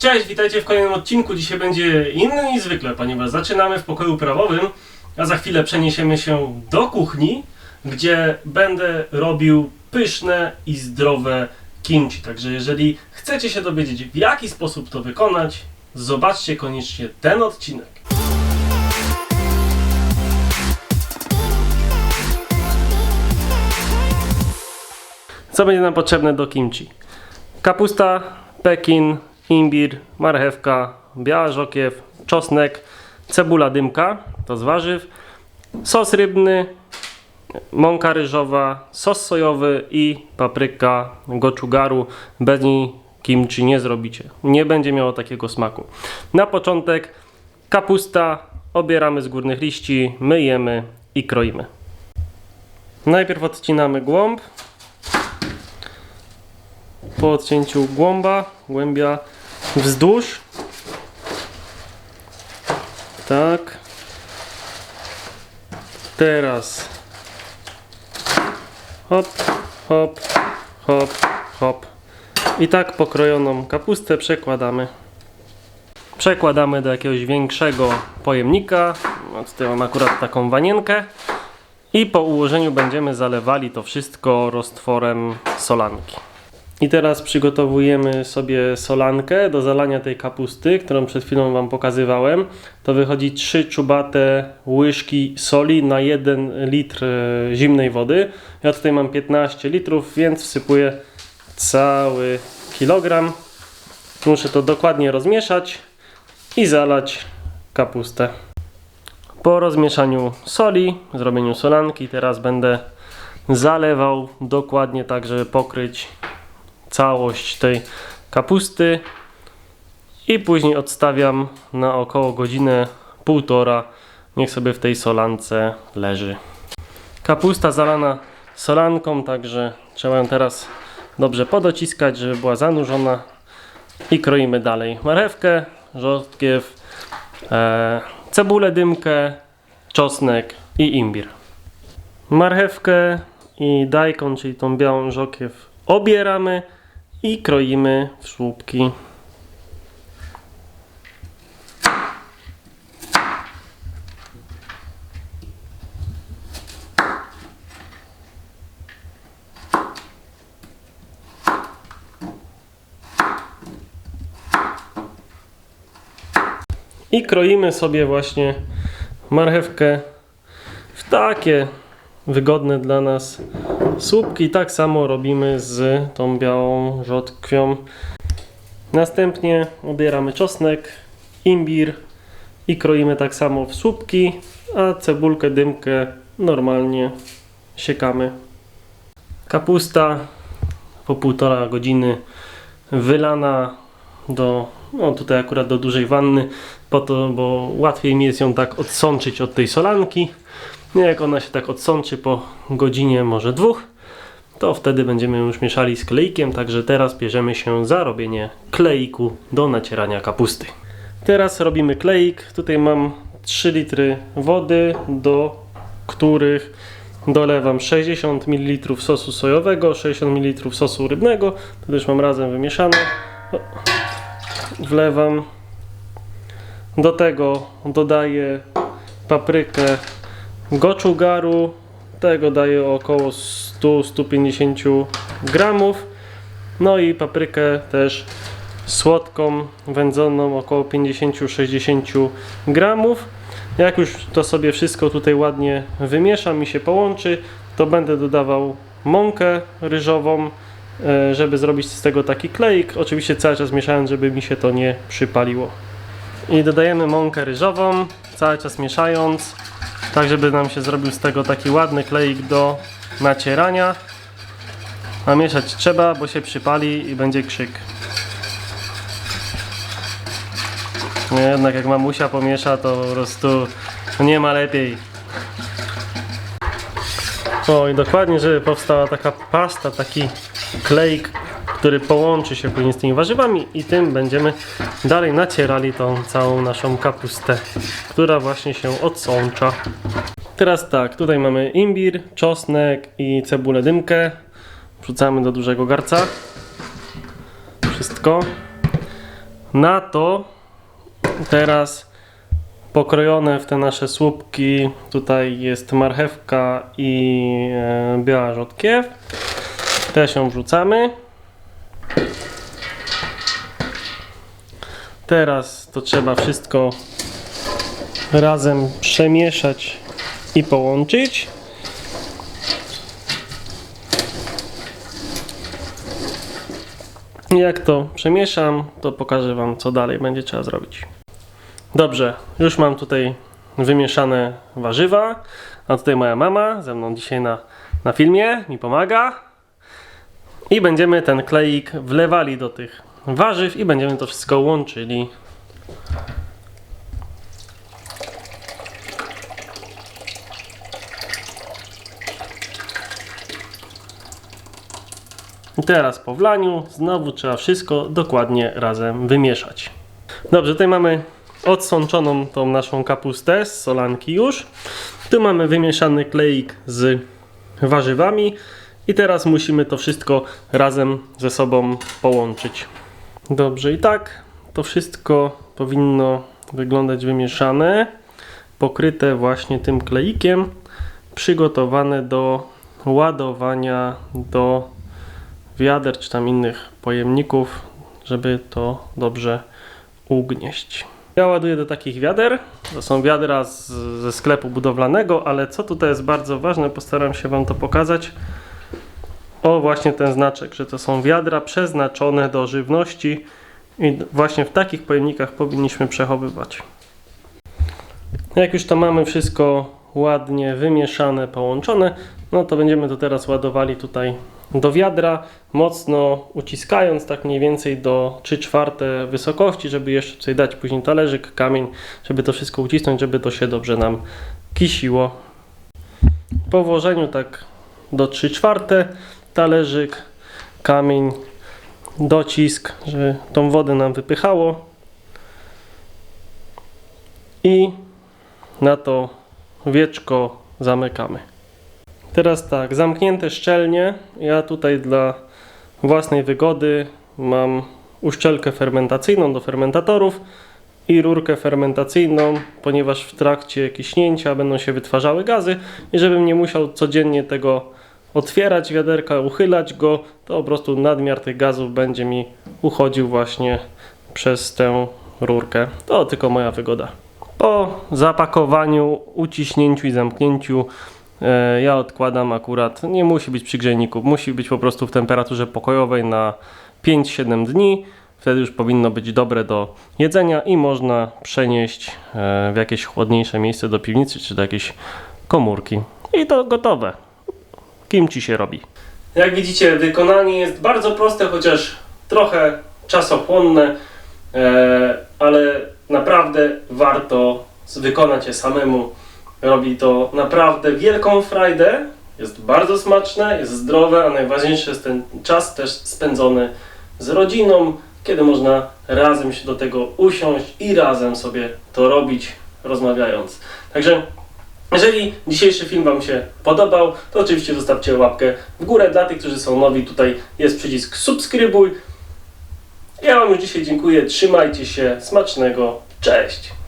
Cześć, witajcie w kolejnym odcinku. Dzisiaj będzie inny niż zwykle, ponieważ zaczynamy w pokoju prawowym, a za chwilę przeniesiemy się do kuchni, gdzie będę robił pyszne i zdrowe kimchi. Także jeżeli chcecie się dowiedzieć, w jaki sposób to wykonać, zobaczcie koniecznie ten odcinek. Co będzie nam potrzebne do kimchi? Kapusta, pekin, imbir, marchewka, biała żokiew, czosnek, cebula dymka, to z warzyw, sos rybny, mąka ryżowa, sos sojowy i papryka gochugaru. Bez niej kimchi nie zrobicie. Nie będzie miało takiego smaku. Na początek kapusta obieramy z górnych liści, myjemy i kroimy. Najpierw odcinamy głąb. Po odcięciu głąba, głębia wzdłuż. Tak. Teraz hop, hop, hop, hop. I tak pokrojoną kapustę przekładamy. Przekładamy do jakiegoś większego pojemnika. No tutaj mam akurat taką wanienkę. I po ułożeniu będziemy zalewali to wszystko roztworem solanki. I teraz przygotowujemy sobie solankę do zalania tej kapusty, którą przed chwilą Wam pokazywałem. To wychodzi 3 czubate łyżki soli na 1 litr e, zimnej wody. Ja tutaj mam 15 litrów, więc wsypuję cały kilogram. Muszę to dokładnie rozmieszać i zalać kapustę. Po rozmieszaniu soli, zrobieniu solanki, teraz będę zalewał dokładnie tak, żeby pokryć całość tej kapusty i później odstawiam na około godzinę, półtora. Niech sobie w tej solance leży. Kapusta zalana solanką, także trzeba ją teraz dobrze podociskać, żeby była zanurzona i kroimy dalej marchewkę, rzodkiew, e, cebulę dymkę, czosnek i imbir. Marchewkę i dajkon, czyli tą białą żokiew obieramy i kroimy w słupki. I kroimy sobie właśnie marchewkę w takie wygodne dla nas słupki. Tak samo robimy z tą białą rzodkwią. Następnie obieramy czosnek, imbir i kroimy tak samo w słupki, a cebulkę, dymkę normalnie siekamy. Kapusta po półtora godziny wylana do, no tutaj akurat do dużej wanny, po to, bo łatwiej mi jest ją tak odsączyć od tej solanki. Nie, jak ona się tak odsączy po godzinie, może dwóch, to wtedy będziemy już mieszali z klejkiem, także teraz bierzemy się za robienie kleiku do nacierania kapusty. Teraz robimy kleik. Tutaj mam 3 litry wody, do których dolewam 60 ml sosu sojowego, 60 ml sosu rybnego. To już mam razem wymieszane. Wlewam. Do tego dodaję paprykę gochugaru. Tego daję około 100-150 gramów. No i paprykę też słodką, wędzoną około 50-60 gramów. Jak już to sobie wszystko tutaj ładnie wymieszam i się połączy, to będę dodawał mąkę ryżową, e, żeby zrobić z tego taki kleik. Oczywiście cały czas mieszając, żeby mi się to nie przypaliło. I dodajemy mąkę ryżową, cały czas mieszając, tak żeby nam się zrobił z tego taki ładny kleik do nacierania. A mieszać trzeba, bo się przypali i będzie krzyk. Nie, jednak jak mamusia pomiesza, to po prostu nie ma lepiej. O i dokładnie, żeby powstała taka pasta, taki kleik, który połączy się później z tymi warzywami i tym będziemy dalej nacierali tą całą naszą kapustę, która właśnie się odsącza. Teraz tak, tutaj mamy imbir, czosnek i cebulę dymkę. Wrzucamy do dużego garca. Wszystko. Na to teraz pokrojone w te nasze słupki. Tutaj jest marchewka i e, biała rzodkiew. Te się wrzucamy. Teraz to trzeba wszystko razem przemieszać i połączyć. Jak to przemieszam, to pokażę Wam, co dalej będzie trzeba zrobić. Dobrze, już mam tutaj wymieszane warzywa, a tutaj moja mama ze mną dzisiaj na, na filmie mi pomaga. I będziemy ten kleik wlewali do tych warzyw i będziemy to wszystko łączyli. I teraz po wlaniu znowu trzeba wszystko dokładnie razem wymieszać. Dobrze, tutaj mamy odsączoną tą naszą kapustę z solanki już. Tu mamy wymieszany kleik z warzywami i teraz musimy to wszystko razem ze sobą połączyć. Dobrze, i tak to wszystko powinno wyglądać wymieszane, pokryte właśnie tym kleikiem, przygotowane do ładowania do wiader czy tam innych pojemników, żeby to dobrze ugnieść. Ja ładuję do takich wiader. To są wiadra z, ze sklepu budowlanego, ale co tutaj jest bardzo ważne, postaram się Wam to pokazać. O, właśnie ten znaczek, że to są wiadra przeznaczone do żywności i właśnie w takich pojemnikach powinniśmy przechowywać. Jak już to mamy wszystko ładnie wymieszane, połączone, no to będziemy to teraz ładowali tutaj do wiadra, mocno uciskając tak mniej więcej do 3 czwarte wysokości, żeby jeszcze tutaj dać później talerzyk, kamień, żeby to wszystko ucisnąć, żeby to się dobrze nam kisiło. Po włożeniu tak do 3 czwarte, talerzyk, kamień, docisk, żeby tą wodę nam wypychało i na to wieczko zamykamy. Teraz tak, zamknięte szczelnie. Ja tutaj dla własnej wygody mam uszczelkę fermentacyjną do fermentatorów i rurkę fermentacyjną, ponieważ w trakcie kiśnięcia będą się wytwarzały gazy i żebym nie musiał codziennie tego otwierać wiaderka, uchylać go, to po prostu nadmiar tych gazów będzie mi uchodził właśnie przez tę rurkę. To tylko moja wygoda. Po zapakowaniu, uciśnięciu i zamknięciu e, ja odkładam akurat, nie musi być przy grzejniku, musi być po prostu w temperaturze pokojowej na 5-7 dni. Wtedy już powinno być dobre do jedzenia i można przenieść e, w jakieś chłodniejsze miejsce do piwnicy czy do jakiejś komórki. I to gotowe. Kimchi się robi. Jak widzicie, wykonanie jest bardzo proste, chociaż trochę czasochłonne, e, ale naprawdę warto wykonać je samemu. Robi to naprawdę wielką frajdę, jest bardzo smaczne, jest zdrowe, a najważniejsze jest ten czas też spędzony z rodziną, kiedy można razem się do tego usiąść i razem sobie to robić, rozmawiając. Także jeżeli dzisiejszy film Wam się podobał, to oczywiście zostawcie łapkę w górę. Dla tych, którzy są nowi, tutaj jest przycisk subskrybuj. Ja Wam już dzisiaj dziękuję. Trzymajcie się. Smacznego. Cześć.